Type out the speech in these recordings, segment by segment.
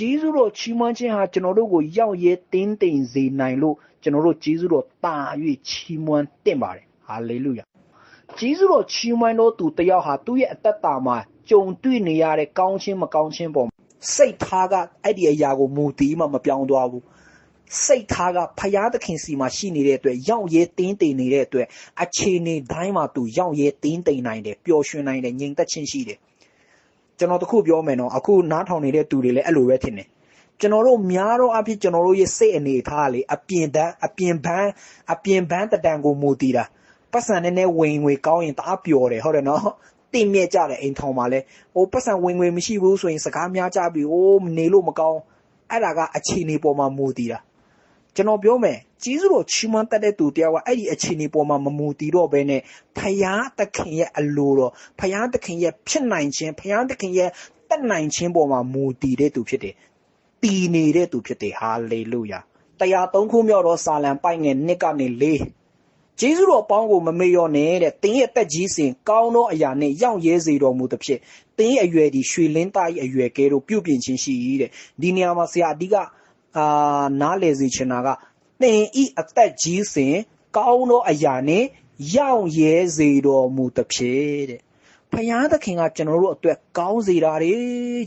ဂျေဇုတော်ချီးမွမ်းခြင်းဟာကျွန်တော်တို့ကိုရောက်ရဲတင်းတိမ်စေနိုင်လို့ကျွန်တော်တို့ဂျေဇုတော်တာ၍ချီးမွမ်းတင့်ပါတယ်ဟာလေလုယာဂျေဇုတော်ချီးမွမ်းတော်သူတယောက်ဟာသူ့ရဲ့အသက်တာမှာကြုံတွေ့နေရတဲ့ကောင်းခြင်းမကောင်းခြင်းပေါ်စိတ်ထားကအဲ့ဒီအရာကိုမူတည်မှမပြောင်းသွားဘူးစိတ်ထားကဖယားသခင်စီမှာရှိနေတဲ့အတွက်ရောက်ရဲတင်းတိမ်နေတဲ့အတွက်အခြေအနေတိုင်းမှာသူရောက်ရဲတင်းတိမ်နိုင်တယ်ပျော်ရွှင်နိုင်တယ်ငြိမ်သက်ခြင်းရှိတယ် ကျွန်တော်တခုပြောမယ်နော်အခုနားထောင်နေတဲ့သူတွေလည်းအဲ့လိုပဲထင်တယ်ကျွန်တော်တို့များတော့အဖြစ်ကျွန်တော်တို့ရဲ့စိတ်အနေထားလေအပြင်တန်းအပြင်ပန်းအပြင်ပန်းတတန်ကိုမူတည်တာပတ်စံနဲ့နဲ့ဝင်ငွေကောင်းရင်တအားပျော်တယ်ဟုတ်တယ်နော်တင်မြက်ကြတယ်အိမ်ထောင်မှာလဲဟိုပတ်စံဝင်ငွေမရှိဘူးဆိုရင်စကားများကြပြီဟိုးနေလို့မကောင်းအဲ့ဒါကအခြေအနေပေါ်မှာမူတည်တာ ကျွန်တော်ပြောမယ်ကြီးစုတော်ချီးမွမ်းတတ်တဲ့သူတယောက်ကအဲ့ဒီအခြေအနေပေါ်မှာမမူတည်တော့ဘဲနဲ့ဖယားသခင်ရဲ့အလိုတော်ဖယားသခင်ရဲ့ဖြစ်နိုင်ခြင်းဖယားသခင်ရဲ့တတ်နိုင်ခြင်းပေါ်မှာမူတည်တဲ့သူဖြစ်တယ်တည်နေတဲ့သူဖြစ်တယ်ဟာလေလုယာတရားသုံးခုမြောက်သောစာလံပိုက်ငယ်1ကနေ4ဂျေဇုတော်ပေါင်းကိုမမေ့လျော့နဲ့တဲ့တင်းရဲ့တက်ကြီးစဉ်ကောင်းသောအရာနှင့်ရောက်ရဲစေတော်မူသဖြင့်တင်းရဲ့အရွယ်ဒီရွှေလင်းသား၏အရွယ်ကဲတို့ပြုတ်ပြင်ခြင်းရှိ၏တဲ့ဒီနေရာမှာဆရာအဓိက အာနားလေစေချင်တာကတင်ဤအသက်ကြီးစဉ်ကောင်းသောအရာနှင့်ရောက်ရဲစေတော်မူသဖြင့်တဲ့ဖယားသခင်ကကျွန်တော်တို့အတွက်ကောင်းစေတာတွေ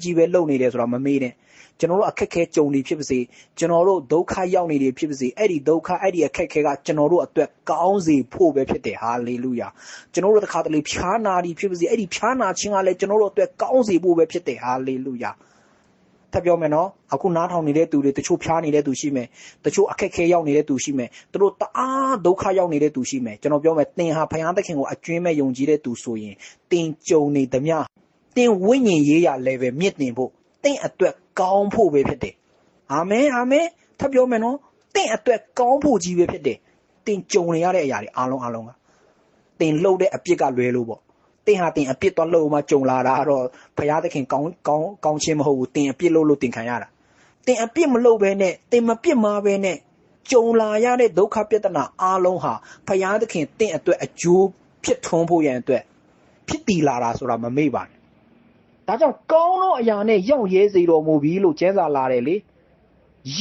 ကြီးပဲလုပ်နေတယ်ဆိုတာမမေ့နဲ့ကျွန်တော်တို့အခက်ခဲကြုံနေဖြစ်ပါစေကျွန်တော်တို့ဒုက္ခရောက်နေတယ်ဖြစ်ပါစေအဲ့ဒီဒုက္ခအဲ့ဒီအခက်ခဲကကျွန်တော်တို့အတွက်ကောင်းစေဖို့ပဲဖြစ်တယ်ဟာလေလုယာကျွန်တော်တို့တစ်ခါတလေဖြားနာပြီးဖြစ်ပါစေအဲ့ဒီဖြားနာခြင်းကလည်းကျွန်တော်တို့အတွက်ကောင်းစေဖို့ပဲဖြစ်တယ်ဟာလေလုယာ ထပ်ပြောမယ်နော်အခုနားထောင်နေတဲ့သူတွေတချို့ဖြားနေတဲ့သူရှိမယ်တချို့အခက်ခဲရောက်နေတဲ့သူရှိမယ်သူတို့တအားဒုက္ခရောက်နေတဲ့သူရှိမယ်ကျွန်တော်ပြောမယ်သင်ဟာဖယားသခင်ကိုအကျွင်းမဲ့ယုံကြည်တဲ့သူဆိုရင်သင်ကြုံနေသမျှသင်ဝိညာဉ်ရေးရ level မြင့်တင်ဖို့သင်အတွက်ကောင်းဖို့ပဲဖြစ်တယ်အာမင်အာမင်ထပ်ပြောမယ်နော်သင်အတွက်ကောင်းဖို့ကြီးပဲဖြစ်တယ်သင်ကြုံနေရတဲ့အရာတွေအားလုံးအားလုံးကသင်လှုပ်တဲ့အပြစ်ကလွဲလို့ပေါ့ တင်ဟာတင်အပြစ်သွားလို့မှကြုံလာတာတော့ဘုရားသခင်ကောင်းကောင်းကောင်းခြင်းမဟုတ်ဘူးတင်အပြစ်လို့လို့တင်ခံရတာတင်အပြစ်မလုပ်ဘဲနဲ့တင်မပြစ်မှာပဲနဲ့ကြုံလာရတဲ့ဒုက္ခပြဿနာအားလုံးဟာဘုရားသခင်တင့်အတွက်အကျိုးဖြစ်ထွန်းဖို့ရန်အတွက်ဖြစ်တည်လာတာဆိုတာမမေ့ပါနဲ့ဒါကြောင့်ကောင်းသောအရာနဲ့ရောက်ရဲစေတော်မူပြီလို့ကျမ်းစာလာတယ်လေ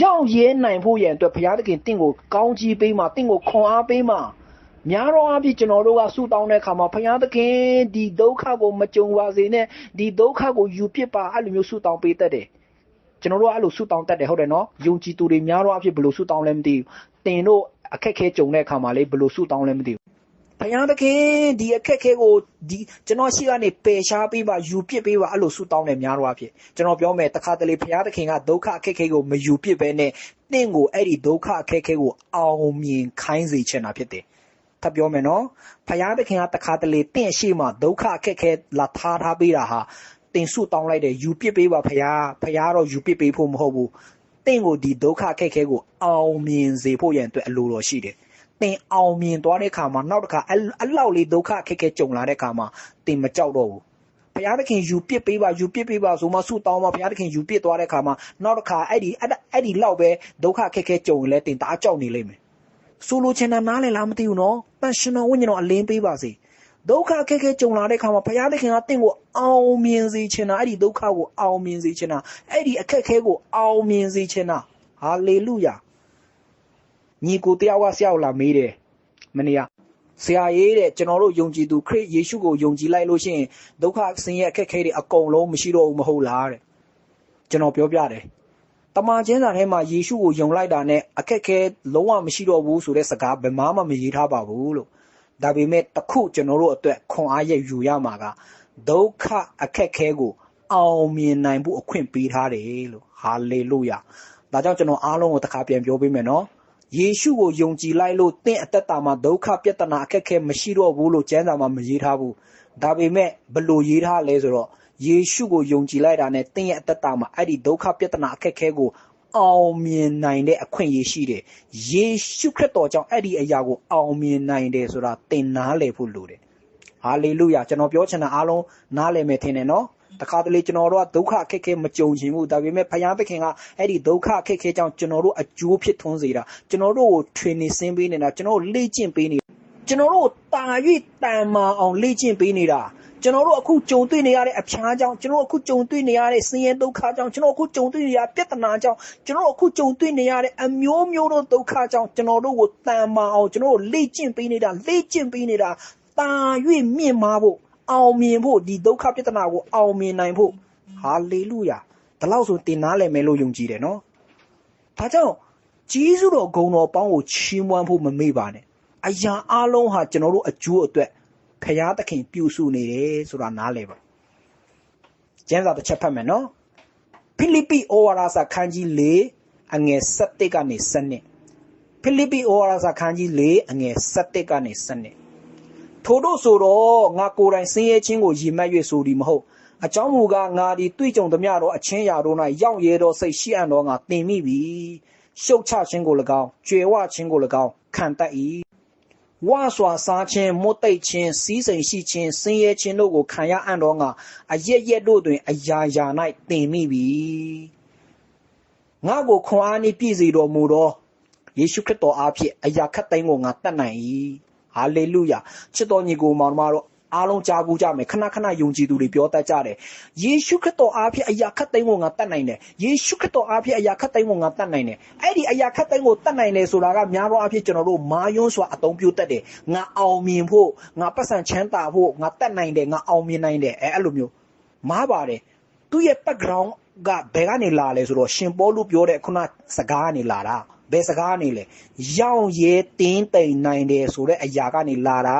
ရောက်ရဲနိုင်ဖို့ရန်အတွက်ဘုရားသခင်တင့်ကိုကောင်းကြီးပေးမှာတင့်ကိုခွန်အားပေးမှာ များသောအားဖြင့်ကျွန်တော်တို့ကဆုတောင်းတဲ့အခါမှာဘုရားသခင်ဒီဒုက္ခကိုမကြုံပါစေနဲ့ဒီဒုက္ခကိုယူပစ်ပါအဲ့လိုမျိုးဆုတောင်းပေးတတ်တယ်ကျွန်တော်တို့ကအဲ့လိုဆုတောင်းတတ်တယ်ဟုတ်တယ်နော်ယုံကြည်သူတွေများသောအားဖြင့်ဘယ်လိုဆုတောင်းလဲမသိဘူးတင်တို့အခက်ခဲကြုံတဲ့အခါမှာလေဘယ်လိုဆုတောင်းလဲမသိဘူးဘုရားသခင်ဒီအခက်ခဲကိုဒီကျွန်တော်ရှိကနေပယ်ရှားပေးပါယူပစ်ပေးပါအဲ့လိုဆုတောင်းတယ်များတော့အဖြစ်ကျွန်တော်ပြောမယ်တခါတလေဘုရားသခင်ကဒုက္ခအခက်ခဲကိုမယူပစ်ပဲနဲ့တင့်ကိုအဲ့ဒီဒုက္ခအခက်ခဲကိုအောင်မြင်ခိုင်းစေချင်တာဖြစ်တယ် ထပ်ပြောမယ်နော်ဖယားသခင်ကတခါတလေတင့်ရှိမှဒုက္ခအခက်ခဲလာထားထားပေးတာဟာတင်ဆုတောင်းလိုက်တယ်ယူပစ်ပေးပါဖယားဖယားတော့ယူပစ်ပေးဖို့မဟုတ်ဘူးတင့်ကိုဒီဒုက္ခအခက်ခဲကိုအောင်မြင်စေဖို့ရန်အတွက်အလိုတော်ရှိတယ်တင်အောင်မြင်သွားတဲ့ခါမှာနောက်တစ်ခါအလောက်လေးဒုက္ခအခက်ခဲကြုံလာတဲ့ခါမှာတင်မကြောက်တော့ဘူးဘုရားသခင်ယူပစ်ပေးပါယူပစ်ပေးပါဆိုမှဆုတောင်းပါဘုရားသခင်ယူပစ်သွားတဲ့ခါမှာနောက်တစ်ခါအဲ့ဒီအဲ့ဒီလောက်ပဲဒုက္ခအခက်ခဲကြုံရင်လဲတင်တအားကြောက်နေလိမ့်မယ် ဆိုလိုချင်တာနားလည်လားမသိဘူးနော်တန်ရှင်တော်ဝိညာဉ်တော်အလင်းပေးပါစေဒုက္ခခက်ခဲကြုံလာတဲ့ခါမှာဘုရားသခင်ကတင့်ကိုအောင်မြင်စေချင်တာအဲ့ဒီဒုက္ခကိုအောင်မြင်စေချင်တာအဲ့ဒီအခက်ခဲကိုအောင်မြင်စေချင်တာဟာလေလုယာညီကိုတယောက်ကဆရာကိုလာမေးတယ်မနေ့ကဆရာရေးတဲ့ကျွန်တော်တို့ယုံကြည်သူခရစ်ယေရှုကိုယုံကြည်လိုက်လို့ရှိရင်ဒုက္ခဆင်းရဲအခက်ခဲတွေအကုန်လုံးမရှိတော့ဘူးမဟုတ်လားတဲ့ကျွန်တော်ပြောပြတယ် တမန်ကျမ်းစာထဲမှာယေရှုကိုယုံလိုက်တာနဲ့အခက်ခဲလုံးဝမရှိတော့ဘူးဆိုတဲ့စကားဘယ်မှမမရေးထားပါဘူးလို့ဒါပေမဲ့တခုကျွန်တော်တို့အတွက်ခွန်အားရယူရမှာကဒုက္ခအခက်ခဲကို အောင်မြင်နိုင်ဖို့အခွင့်ပေးထားတယ်လို့ဟာလေလုယာဒါကြောင့်ကျွန်တော်အားလုံးကိုတစ်ခါပြန်ပြောပေးမယ်နော်ယေရှုကိုယုံကြည်လိုက်လို့တင့်အသက်တာမှာဒုက္ခပြဿနာအခက်ခဲမရှိတော့ဘူးလို့ကျမ်းစာမှာမရေးထားဘူးဒါပေမဲ့ဘလို့ရေးထားလဲဆိုတော့ ယေရှုကိုယုံကြည်လိုက်တာနဲ့သင်ရဲ့အသက်တာမှာအဲ့ဒီဒုက္ခပြဿနာအခက်ခဲကိုအောင်မြင်နိုင်တဲ့အခွင့်အရေးရှိတယ်။ယေရှုခရစ်တော်ကြောင့်အဲ့ဒီအရာကိုအောင်မြင်နိုင်တယ်ဆိုတာသင်နားလည်ဖို့လိုတယ်။ဟာလေလုယာကျွန်တော်ပြောချင်တာအားလုံးနားလည်မယ်ထင်တယ်နော်။တခါတလေကျွန်တော်တို့ကဒုက္ခအခက်ခဲမကြုံချင်ဘူးဒါပေမဲ့ဖယားသခင်ကအဲ့ဒီဒုက္ခအခက်ခဲကြောင့်ကျွန်တော်တို့အကျိုးဖြစ်ထွန်းစေတာကျွန်တော်တို့ကို training ဆင်းပေးနေတာကျွန်တော်တို့လေ့ကျင့်ပေးနေတာ ကျွန်တော်တို့တာ၍တန်မာအောင်လေ့ကျင့်ပေးနေတာကျွန်တော်တို့အခုကြုံတွေ့နေရတဲ့အဖျားကြောင့်ကျွန်တော်တို့အခုကြုံတွေ့နေရတဲ့ဆင်းရဲဒုက္ခကြောင့်ကျွန်တော်တို့အခုကြုံတွေ့နေရတဲ့ပြဿနာကြောင့်ကျွန်တော်တို့အခုကြုံတွေ့နေရတဲ့အမျိုးမျိုးသောဒုက္ခကြောင့်ကျွန်တော်တို့ကိုတန်မာအောင်ကျွန်တော်တို့လေ့ကျင့်ပေးနေတာလေ့ကျင့်ပေးနေတာတာ၍မြင့်မာဖို့အောင်မြင်ဖို့ဒီဒုက္ခပြဿနာကိုအောင်မြင်နိုင်ဖို့ဟာလေလုယာဒါလို့ဆိုတင်နားလည်မယ်လို့ယုံကြည်တယ်နော်ဒါကြောင့်ဂျေဇုတော်ဂုဏ်တော်ပေါင်းကိုချီးမွမ်းဖို့မမေ့ပါနဲ့ အရာအလုံးဟာကျွန်တော်တို့အကျိုးအတွက်ဖရာသခင်ပြုစုနေတယ်ဆိုတာနားလည်ပါကျမ်းစာတစ်ချက်ဖတ်မယ်နော်ဖိလိပ္ပိဩဝါဒစာခန်းကြီး၄အငယ်7ကနေ7ဖိလိပ္ပိဩဝါဒစာခန်းကြီး၄အငယ်7ကနေ7ထို့တို့ဆိုတော့ငါကိုယ်တိုင်ဆင်းရဲခြင်းကိုရည်မှတ်၍ဆိုသည်မဟုတ်အကြောင်းမူကားငါသည်တွေ့ကြုံသမျှသောအချင်းရာတို့၌ရောက်ရဲသောစိတ်ရှိအံ့သောငါတင်မိပြီရှုတ်ချခြင်းကို၎င်းကြွယ်ဝခြင်းကို၎င်းခံတတ်၏ ဝါစွာစားခြင်းမွတ်သိပ်ခြင်းစီးစိမ်ရှိခြင်းဆင်းရဲခြင်းတို့ကိုခံရအံ့သောငါအရက်ရက်တို့တွင် အရာရာ၌တင်မိပြီငါကိုခွန်အားနှင့်ပြည့်စေတော်မူသောယေရှုခရစ်တော်အားဖြင့်အရာခတ်သိမ်းကိုငါတတ်နိုင်၏ဟာလေလုယာချစ်တော်ညီကိုမောင်မတော် အားလုံးကြားကူကြမယ်ခဏခဏယုံကြည်သူတွေပြောတတ်ကြတယ်ယေရှုခရစ်တော်အားဖြင့်အရာခတ်သိမ်းကိုငါတတ်နိုင်တယ်ယေရှုခရစ်တော်အားဖြင့်အရာခတ်သိမ်းကိုငါတတ်နိုင်တယ်အဲ့ဒီအရာခတ်သိမ်းကိုတတ်နိုင်တယ်ဆိုတာကများသောအားဖြင့်ကျွန်တော်တို့မာယွန်းစွာအသုံးပြုတတ်တယ်ငါအောင်မြင်ဖို့ငါပတ်စံချမ်းသာဖို့ငါတတ်နိုင်တယ်ငါအောင်မြင်နိုင်တယ်အဲအဲ့လိုမျိုးမားပါတယ်သူ့ရဲ့ background ကဘယ်ကနေလာလဲဆိုတော့ရှင်ပေါလုပြောတဲ့ခုနစကားကနေလာတာဘယ်စကားနေလဲရောင်ရဲတင်းတိမ်နိုင်တယ်ဆိုတဲ့အရာကနေလာတာ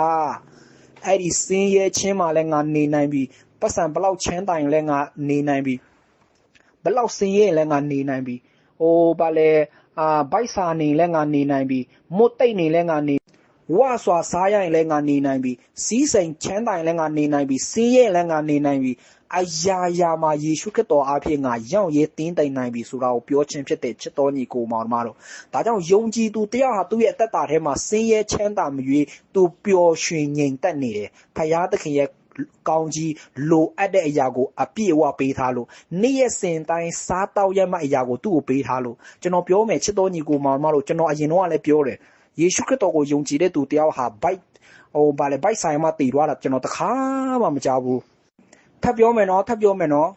အဲ့ဒီစင်းရဲချင်းမှလည်းငါနေနိုင်ပြီပတ်စံဘလောက်ချမ်းတိုင်လည်းငါနေနိုင်ပြီဘလောက်စင်းရဲလည်းငါနေနိုင်ပြီဟိုဘာလဲအာဘိုက်စာနေလည်းငါနေနိုင်ပြီမွတ်တိတ်နေလည်းငါနေဝါစွာစားရရင်လည်းငါနေနိုင်ပြီစီးစိမ်ချမ်းတိုင်လည်းငါနေနိုင်ပြီစင်းရဲလည်းငါနေနိုင်ပြီ အရာရာမှာယေရှုခရစ်တော်အားဖြင့်ငါရောက်ရဲတင်းတိုင်နိုင်ပြီဆိုတာကိုပြောခြင်းဖြစ်တဲ့ချစ်တော်ညီကိုမောင်တို့ဒါကြောင့်ယုံကြည်သူတရားဟာသူ့ရဲ့အသက်တာထဲမှာဆင်းရဲချမ်းသာမရွေးသူပျော်ရွှင်ငြိမ်သက်နေတယ်ဖယားသခင်ရဲ့ကောင်းကြီးလိုအပ်တဲ့အရာကိုအပြည့်အဝပေးထားလို့နေ့ရက်စဉ်တိုင်းစားတောက်ရမှအရာကိုသူ့ကိုပေးထားလို့ကျွန်တော်ပြောမယ်ချစ်တော်ညီကိုမောင်တို့ကျွန်တော်အရင်တော့လည်းပြောတယ်ယေရှုခရစ်တော်ကိုယုံကြည်တဲ့သူတယောက်ဟာဘိုက်ဟိုဗာလေဘိုက်ဆိုင်မှာတည်သွားတာကျွန်တော်တခါမှမကြားဘူး ထပ်ပြောမယ်နော်ထပ်ပြောမယ်နော်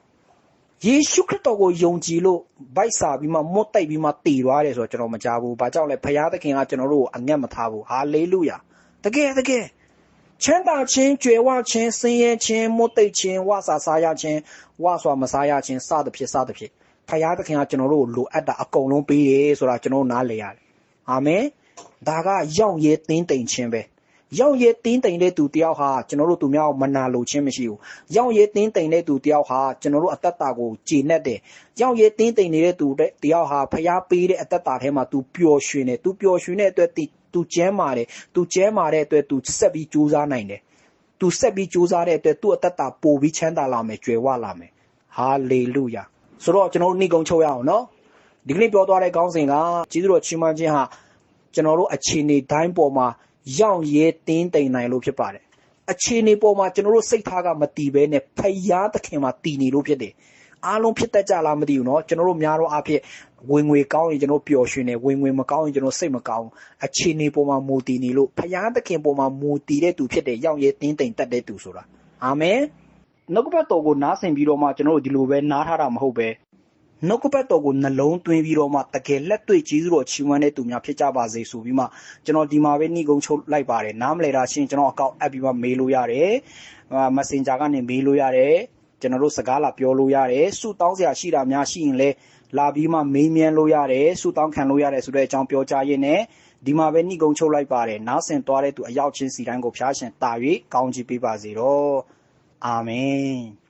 ယေရှုခရစ်တော်ကိုယုံကြည်လို့ဗိုက်စာပြီးမှမွတ်တိုက်ပြီးမှတည်သွားတယ်ဆိုတော့ကျွန်တော်မကြားဘူး။ဘာကြောင့်လဲဖခင်သခင်ကကျွန်တော်တို့ကိုအငတ်မထားဘူး။ဟာလေလုယာ။တကယ်တကယ်ချမ်းသာခြင်းကြွယ်ဝခြင်းဆင်းရဲခြင်းမွတ်တိတ်ခြင်းဝါစာစားရခြင်းဝါစွာမစားရခြင်းစသဖြင့်စသဖြင့်ဖခင်သခင်ကကျွန်တော်တို့ကိုလိုအပ်တာအကုန်လုံးပေးတယ်ဆိုတာကျွန်တော်နားလည်ရတယ်။အာမင်။ဒါကရောက်ရဲတင်းတိမ်ခြင်းပဲ။ ရောက်ရဲတင်းတိမ်တဲ့သူတယောက်ဟာကျွန်တော်တို့သူများကိုမနာလိုခြင်းမရှိဘူးရောက်ရဲတင်းတိမ်တဲ့သူတယောက်ဟာကျွန်တော်တို့အသက်တာကိုကြည်နက်တယ်ရောက်ရဲတင်းတိမ်နေတဲ့သူတယောက်ဟာဖျားပေးတဲ့အသက်တာထဲမှာ तू ပျော်ရွှင်တယ် तू ပျော်ရွှင်တဲ့အတွက် तू ကျမ်းမာတယ် तू ကျမ်းမာတဲ့အတွက် तू ဆက်ပြီးကြိုးစားနိုင်တယ် तू ဆက်ပြီးကြိုးစားတဲ့အတွက်သူ့အသက်တာပိုပြီးချမ်းသာလာမယ်ကြွယ်ဝလာမယ်ဟာလေလုယာဆိုတော့ကျွန်တော်တို့နှိကုံချုပ်ရအောင်နော်ဒီကနေ့ပြောသွားတဲ့ခေါင်းစဉ်ကကျေးဇူးတော်ချီးမွမ်းခြင်းဟာကျွန်တော်တို့အခြေအနေတိုင်းပေါ်မှာ ရောက်ရဲတင်းတိမ်နိုင်လို့ဖြစ်ပါတယ်အခြေအနေပေါ်မှာကျွန်တော်တို့စိတ်ထားကမတည်ဘဲနဲ့ဖယားသခင်မှာတည်နေလို့ဖြစ်တယ်အားလုံးဖြစ်တတ်ကြလားမသိဘူးเนาะကျွန်တော်တို့များတော့အဖြစ်ဝင်ငွေကောင်းရင်ကျွန်တော်ပျော်ရွှင်တယ်ဝင်ငွေမကောင်းရင်ကျွန်တော်စိတ်မကောင်းအခြေအနေပေါ်မှာမူတည်နေလို့ဖယားသခင်ပေါ်မှာမူတည်တဲ့သူဖြစ်တယ်ရောက်ရဲတင်းတိမ်တတ်တဲ့သူဆိုတာအာမင်နှုတ်ကပတ်တော်ကိုနားဆင်ပြီးတော့မှကျွန်တော်တို့ဒီလိုပဲနားထားတာမဟုတ်ပဲ နှုတ်ကပတ်တော်ကိုနှလုံးသွင်းပြီးတော့မှတကယ်လက်တွေ့ကျေးဇူးတော်ချီးမွမ်းတဲ့သူများဖြစ်ကြပါစေဆိုပြီးမှကျွန်တော်ဒီမှာပဲနှိကုံချုပ်လိုက်ပါတယ်နားမလဲတာရှင်းကျွန်တော်အကောင့်အပ်ပြီးမှမေးလို့ရတယ်အာ Messenger ကနေမေးလို့ရတယ်ကျွန်တော်တို့စကားလာပြောလို့ရတယ်စုတောင်းစရာရှိတာများရှိရင်လည်းလာပြီးမှမေးမြန်းလို့ရတယ်စုတောင်းခံလို့ရတယ်ဆိုတဲ့အကြောင်းပြောကြားရင်းနဲ့ဒီမှာပဲနှိကုံချုပ်လိုက်ပါတယ်နားဆင်သွားတဲ့သူအရောက်ချင်းစီတိုင်းကိုဖျားရှင်တာ၍ကောင်းချီးပေးပါစေတော့အာမင်